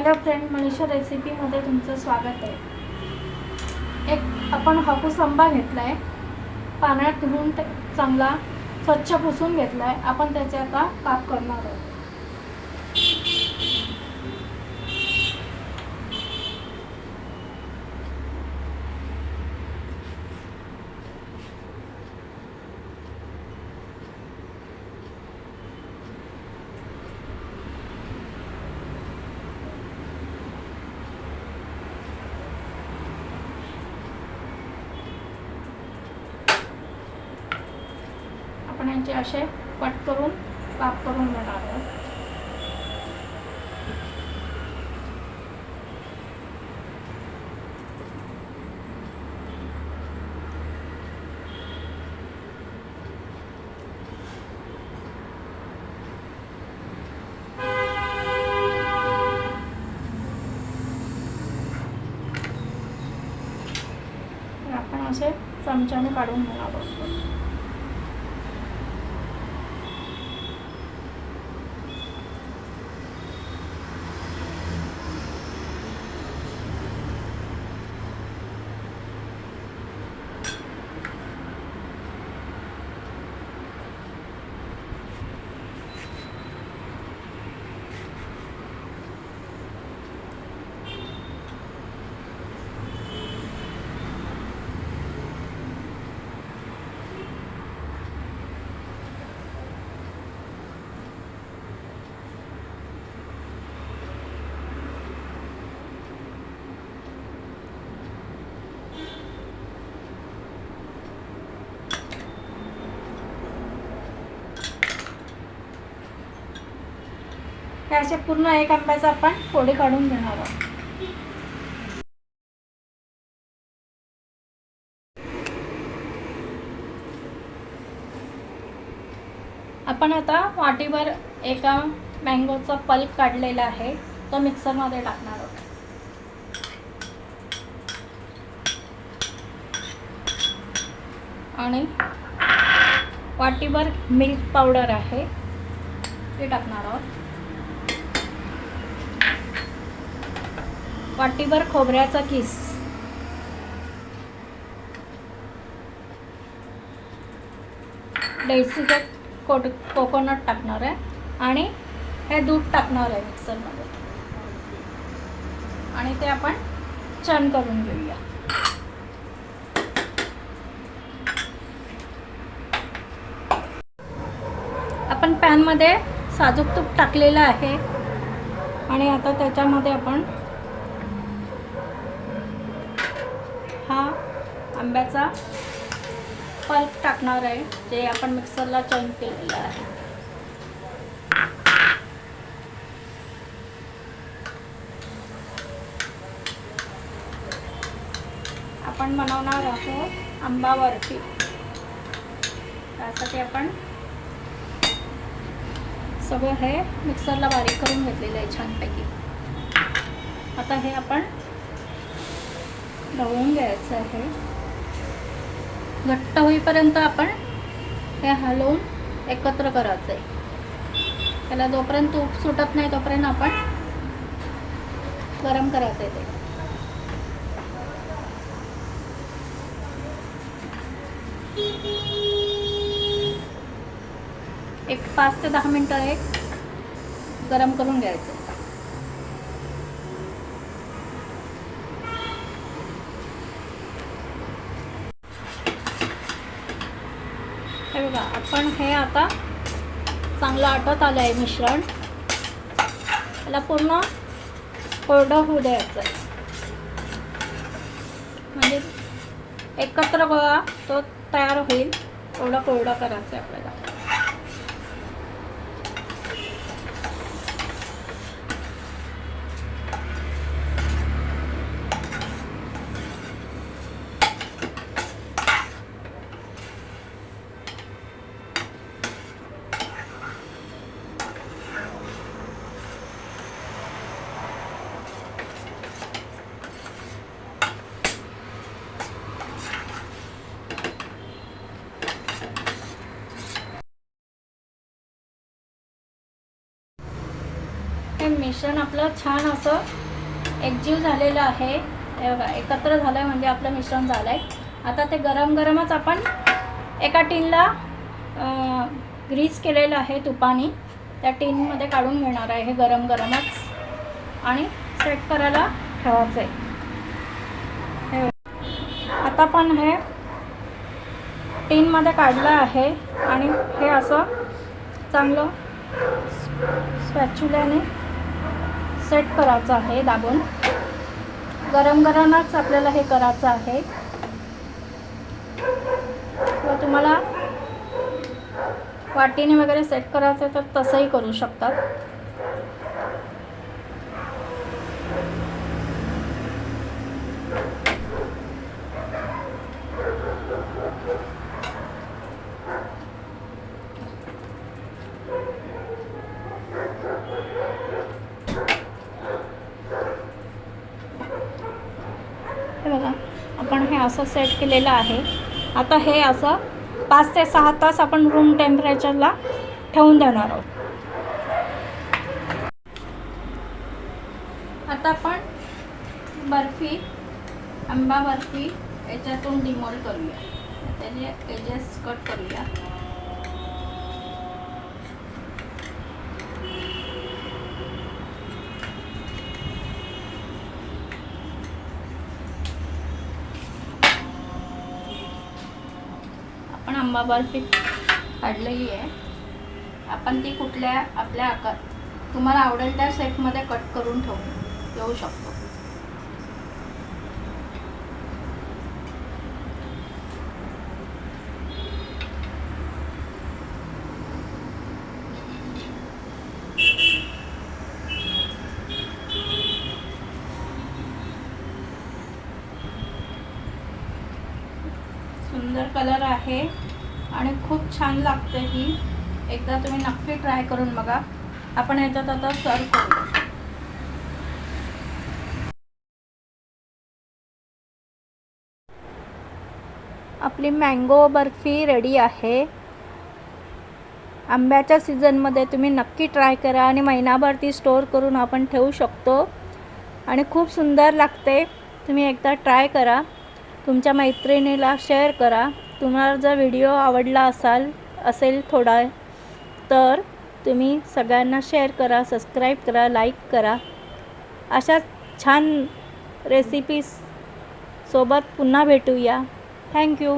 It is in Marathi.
हॅलो फ्रेंड मनीषा रेसिपीमध्ये तुमचं स्वागत आहे. एक आपण हापूस आंबा घेतला आहे पाण्यात धुवून ते चांगला स्वच्छ पुसून घेतला आहे आपण त्याचे आता काप करणार आहोत. आपण यांचे असे कट करून काप करून घेणार आहोत तर आपण असे हे असे पूर्ण एक आंब्याचा आपण फोडी काढून घेणार आहोत. आपण आता वाटीवर एका मँगोचा पल्प काढलेला आहे तो मिक्सरमध्ये टाकणार आहोत. आणि वाटीवर मिल्क पावडर आहे ते टाकणार आहोत. वाटीभर खोबऱ्याचा किस. डेसिकेट कोट कोकोनट टाकणार आहे. आणि हे दूध टाकणार आहे मिक्सरमध्ये. आणि ते आपण छान करून घेऊया. आपण पॅनमध्ये साजूक तूप टाकलेलं आहे. आणि आता त्याच्यामध्ये आपण हा आंब्याचा पल्प टाकणार आहे जे आपण मिक्सरला चर्न केलेलं आहे. आपण बनवणार आहोत आंबा बर्फी त्यासाठी आपण सगळं हे मिक्सरला बारीक करून घेतलेलं आहे छानपैकी. आता हे आपण लावून घ्यायचं आहे. घट्ट होईपर्यंत आपण हे हलवून एकत्र करायचं आहे त्याला जोपर्यंत तूप सुटत नाही तोपर्यंत आपण गरम करायचं आहे ते. एक पाच ते दहा मिनटं एक गरम करून घ्यायचं हे बघा आपण हे आता चांगलं आटत आलं आहे मिश्रण. त्याला पूर्ण कोरडं होऊ द्यायचं म्हणजे एकत्र बघा तो तयार होईल. एवढं कोरडं करायचं आहे आपल्याला. मिश्रण आपलं छान असं एकजीव झालेलं आहे. एकत्र झालं आहे म्हणजे आपलं मिश्रण झालं आहे आता ते गरम गरमच आपण एका टीनला ग्रीस केलेलं आहे तुपाने. त्या टीनमध्ये काढून घेणार आहे हे गरम गरमच. आणि सेट करायला ठेवायचं आहे हे आता पण हे टीनमध्ये काढलं आहे आणि हे असं चांगलं स्पॅच्युल्याने सेट करायचं आहे दाबून. गरम गरमच आपल्याला हे करायचं आहे. किंवा तुम्हाला वाटीने वगैरे सेट करायचं तर तसंही करू शकतात हे बघा आपण हे असं सेट केलेलं आहे. आता हे असं पाच ते सहा तास आपण रूम टेम्परेचरला ठेवून देणार आहोत. आता आपण बर्फी आंबा बर्फी याच्यातून डिमोल करूया. त्याचे एजेस कट करूया आपण आंबा बर्फी काढलेली आहे. आपण ती कुठल्या आपल्या आकार तुम्हाला आवडेल त्या शेपमध्ये कट करून ठेवू ठेवू शकतो. सुंदर कलर आहे. आणि खूप छान लागते ही. एकदा तुम्ही नक्की ट्राय करून बघा. आपण ह्याच्यात आता सर्व करू. आपली मँगो बर्फी रेडी आहे. आंब्याच्या सीझनमध्ये तुम्ही नक्की ट्राय करा आणि महिनाभर ती स्टोअर करून आपण ठेवू शकतो. आणि खूप सुंदर लागते. तुम्ही एकदा ट्राय करा. तुमच्या मैत्रिणीला शेअर करा. तुम्हाला जर व्हिडिओ आवडला असाल असेल थोडा तर तुम्ही सगळ्यांना शेअर करा सबस्क्राईब करा लाईक करा. अशा छान रेसिपीज सोबत पुन्हा भेटूया. थँक्यू